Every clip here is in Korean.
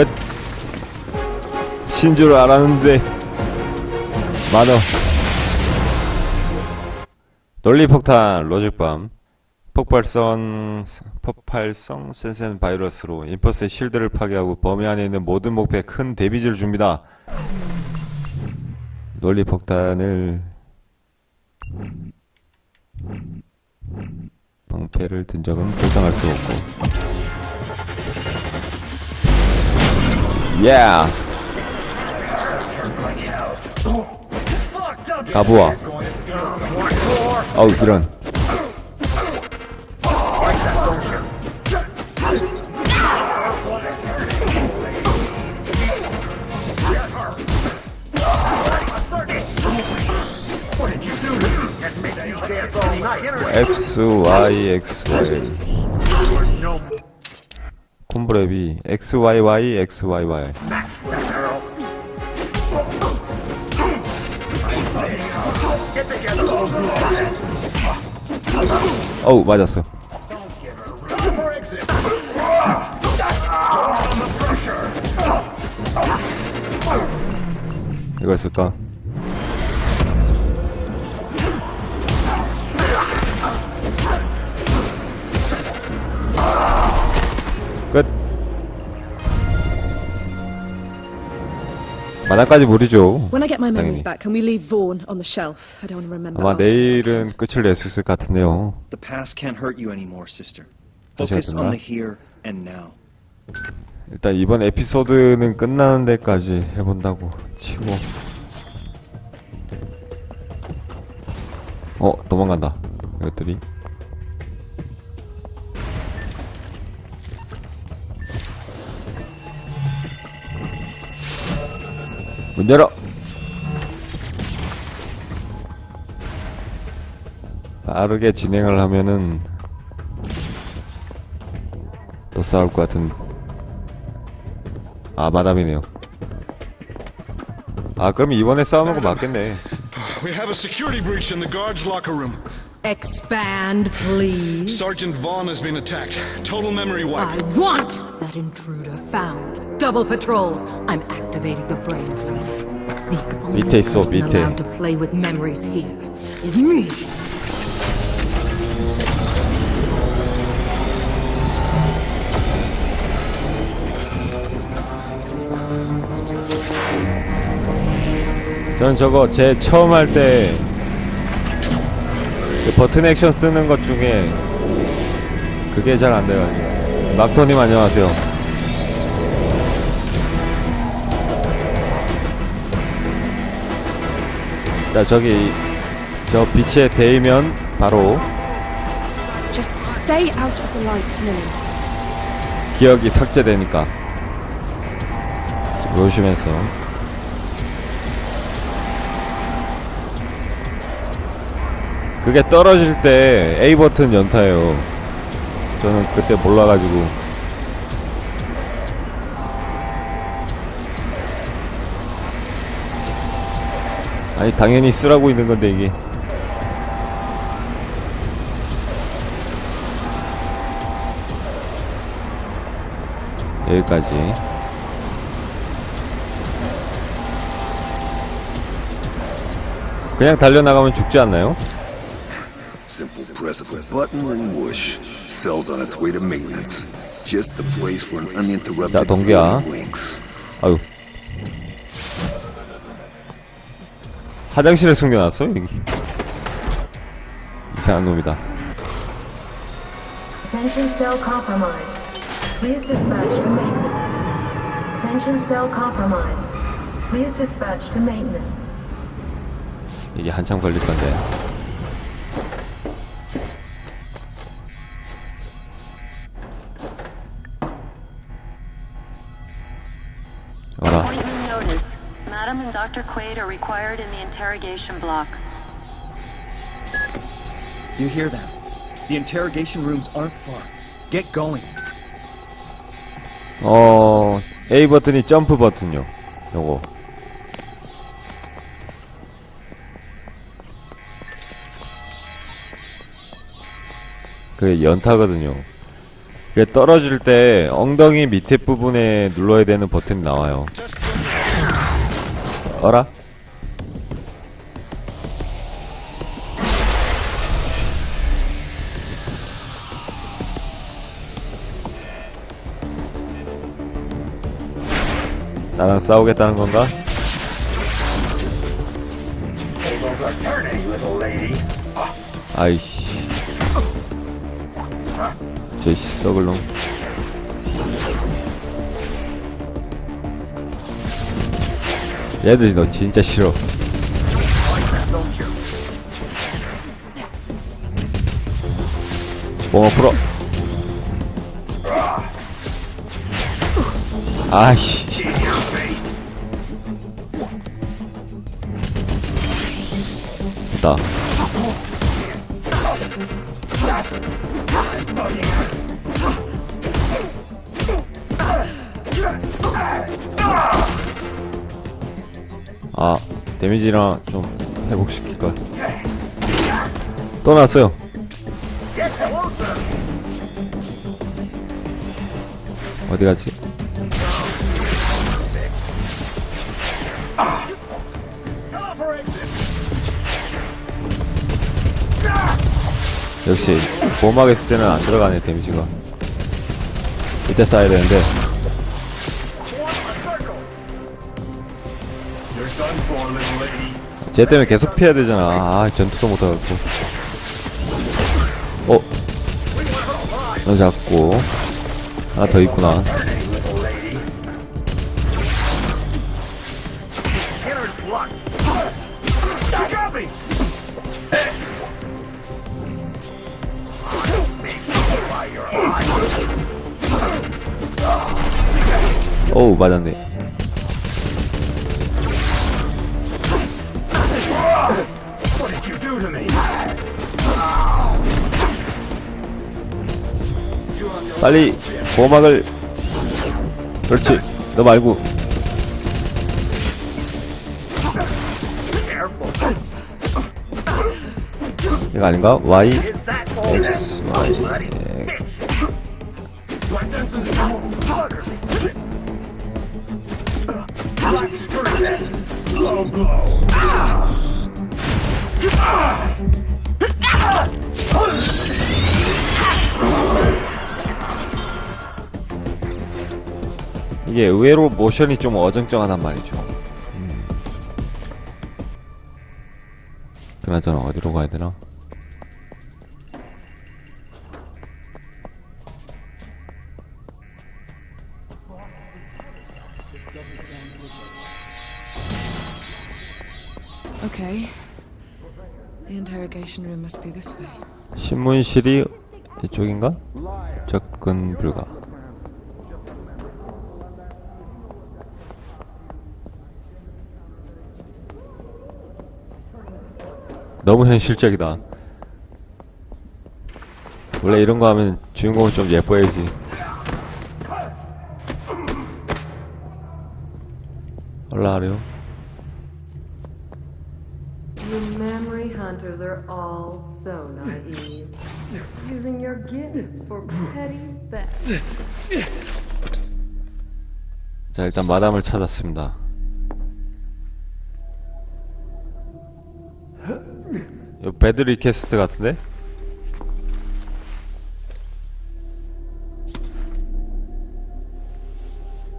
끝. 신줄 알았는데 만원. 논리폭탄 로직밤 폭발성 폭발성 센센 바이러스로 인퍼스의 실드를 파괴하고 범위 안에 있는 모든 목표에 큰 데미지를 줍니다. 논리폭탄을 방패를 든 적은 보장할 수 없고 Yeah. 가부아. 어우, 이런. X, Y, X, Y. 콤브랩이 X, Y, Y, X, Y, Y. 어우, 맞았어. 이걸 쓸까? 만화까지 무리죠. When I get my memories 당연히. back, can we leave Vaughn on the shelf? I don't want to remember. 아마 내일은 끝을 낼 수 있을 것 같은데요. The past can't hurt you anymore, sister. 다시 Focus 하시나? on the here and now. 일단 이번 에피소드는 끝나는 데까지 해본다고 치고 어 도망간다 이것들이 문 열어 빠르게 진행을 하면은 또 싸울 것 같은 아 마담이네요 아 그럼 이번에 싸우는 거 맞겠네 We have a security breach in the guards' locker room. Expand, please. Sergeant Vaughn has been attacked. Total memory wipe. I want that intruder found. Double patrols. I'm activating the brain drain. The only 밑에 있어, person 밑에. allowed to play with memories here is me. 저는 저거 제 처음 할때그 버튼 액션 쓰는 것 중에 그게 잘 안 돼가지고 막토님 안녕하세요. 자 저기 저 빛에 대이면 바로 Just stay out of the light. 기억이 삭제되니까. 좀 조심해서. 그게 떨어질 때 A 버튼 연타예요 저는 그때 몰라가지고. 아니 당연히 쓰라고 있는 건데 이게. 여기까지. 그냥 달려나가면 죽지 않나요? Simple press of a button and whoosh. Cells on its way to maintenance. Just the place for an uninterrupted 자, winks. 아유 화장실에 숨겨놨어 여기 이상한 놈이다 Attention cell compromised. Please dispatch to maintenance. Attention cell compromised. Please dispatch to maintenance. 이게 한참 걸릴 건데 Dr. Quaid are required in the interrogation block. You hear that? The interrogation rooms aren't far. Get going. 어 A 버튼이 점프 버튼요 요거 그게 연타거든요 그 떨어질 때 엉덩이 밑에 부분에 눌러야 되는 버튼이 나와요. 어라? 나랑 싸우겠다는 건가? 아이씨. 저씨 썩을 놈. 얘들이 너 진짜 싫어. 뽕어 풀어. 아이씨. 됐다. 데미지랑 좀 회복시킬걸. 또 나왔어요. 어디 가지? 역시 보호막 했을 때는 안 들어가네 데미지가 이때 쌓아야 되는데 쟤 때문에 계속 피해야 되잖아. 아 전투도 못하고. 어? 너 잡고. 하나 더 있구나. 어우 맞았네 빨리 보호막을 그렇지 너 말고 이거 아닌가? Y X Y 이게 의외로 모션이 좀 어정쩡하단 말이죠. 음. 그나저나 어디로 가야 되나? Okay. The interrogation room must be this way. 신문실이 이쪽인가? 접근 불가. 너무 현실적이다. 원래 이런 거 하면 주인공은 좀 예뻐야지. 올라가래요. You memory hunters are all so naive. Using your gifts for petty theft. 자, 일단 마담을 찾았습니다. 배드 리퀘스트 같은데?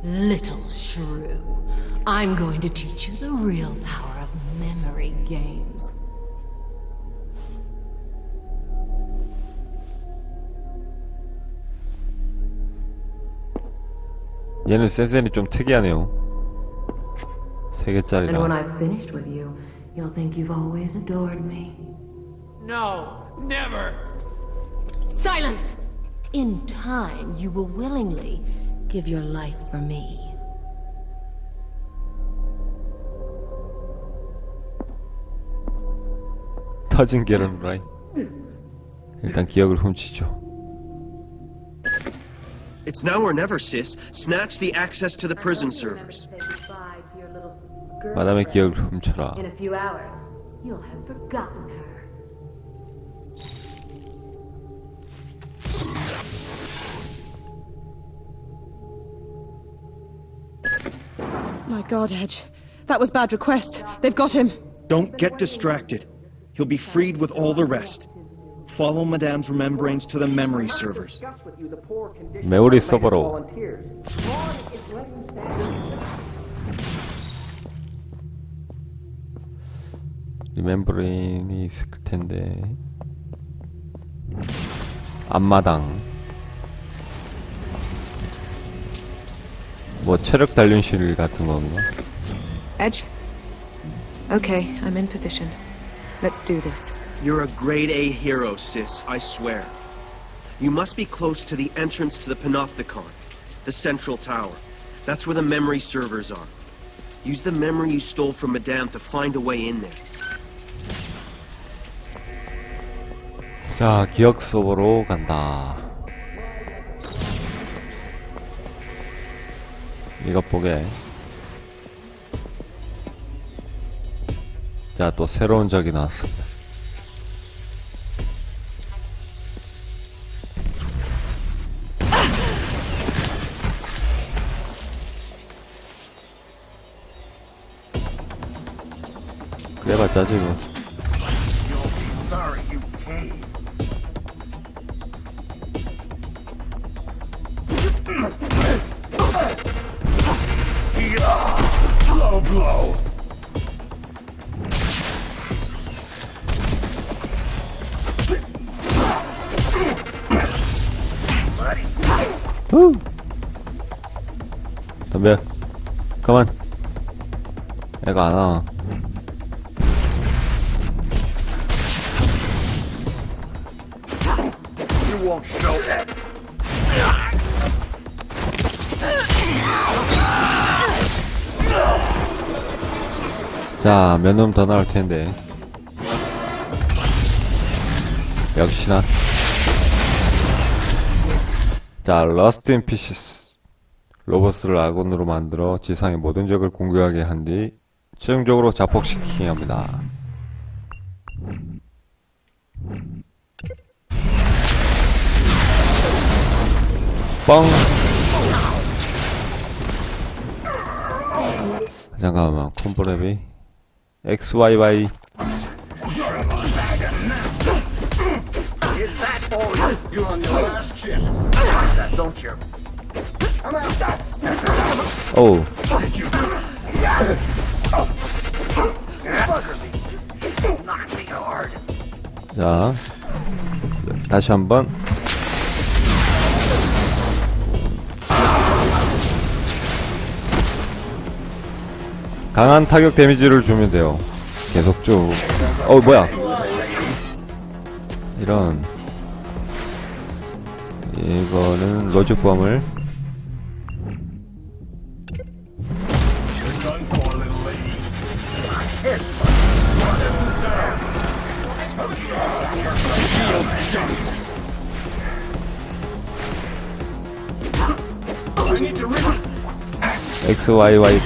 Little shrew, I'm going to teach you the real power of memory games. 얘는 세센이 좀 특이하네요. 세 개짜리라. I've finished with you, you'll think you've always adored me. No, never! Silence! In time, you will willingly give your life for me. 터진 계란 라인. 일단 기억을 훔치죠. It's now or never, sis. Snatch the access to the prison servers. 마담의 기억을 훔쳐라. In a few hours, you'll have forgotten her. My God, Edge, that was bad request. They've got him. Don't get distracted. He'll be freed with all the rest. Follow Madame's remembrance to the memory servers. 메모리 서버로. 리멤버링이 있을 텐데 앞마당 뭐 체력 단련실 같은 건가? Edge? Okay, I'm in position. Let's do this. You're a grade A hero, sis, I swear. You must be close to the entrance to the Panopticon, the central tower. That's where the memory servers are. Use the memory you stole from Madame to find a way in there. 자 기억 서버로 간다. 이것 보게. 자 또 새로운 적이 나왔습니다. 그래봤자 지금 후! 덤벼 가만 애가 안 와. 자, 몇 놈 더 나올 텐데. 역시나. 자, 러스트 인 피시스. 로버스를 아군으로 만들어 지상의 모든 적을 공격하게 한 뒤 최종적으로 자폭시키게 합니다. 뻥! 잠깐만, 콤보랩이 XYY 어우 자 다시 한번 강한 타격 데미지를 주면 돼요. 계속 쭉. 어 뭐야? 이런. 이거는 로직범을. XYY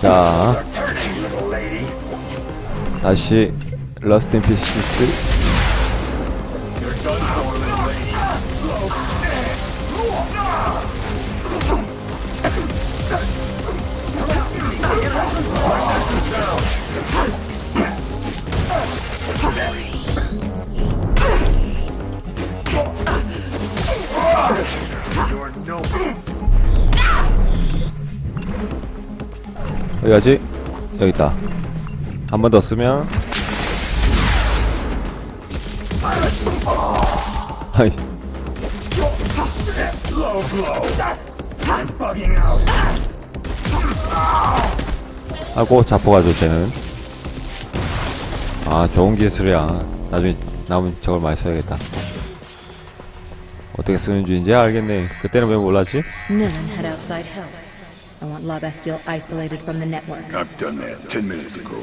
자 다시 러스트 인 피시스 어디 가지? 여기 있다. 한 번 더 쓰면. 아이. 하고 자포가죠 쟤는. 아 좋은 기술이야. 나중에 남은 저걸 많이 써야겠다. 어떻게 쓰는지 이제 알겠네. 그때는 왜 몰랐지? I want La Bastille isolated from the network. I've done that ten minutes ago.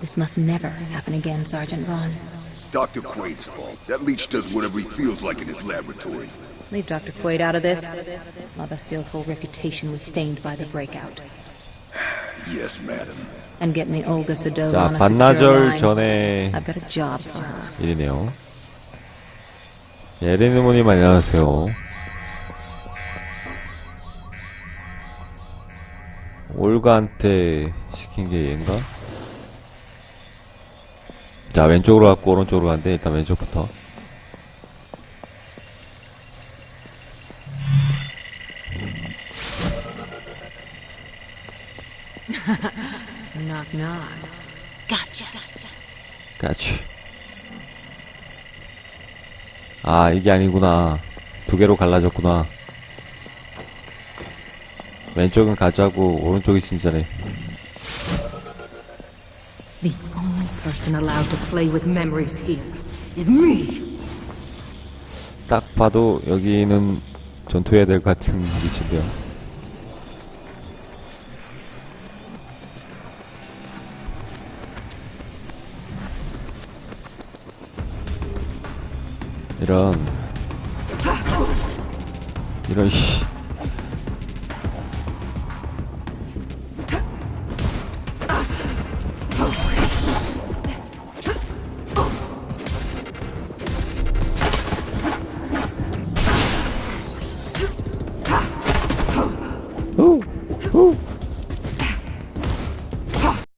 This must never happen again, Sergeant Vaughn. It's Dr. Quaid's fault. That leech does whatever he feels like in his laboratory. Leave Dr. Quaid out of this. La Bastille's whole reputation was stained by the breakout. Yes, madam. And get me Olga Sadova 자, on a secure 반나절 line. 전에 I've got a job for her. 일이네요. 예레누모님 안녕하세요. 올가한테 시킨 게 얘인가? 자, 왼쪽으로 갔고 오른쪽으로 갔는데 일단 왼쪽부터. Knock, knock. 까치. 아, 이게 아니구나. 두 개로 갈라졌구나. 왼쪽은 가짜고, 오른쪽이 진짜네. The only person allowed to play with memories here is me. 딱 봐도 여기는 전투해야 될 것 같은 위치인데요. 이런 이런 씨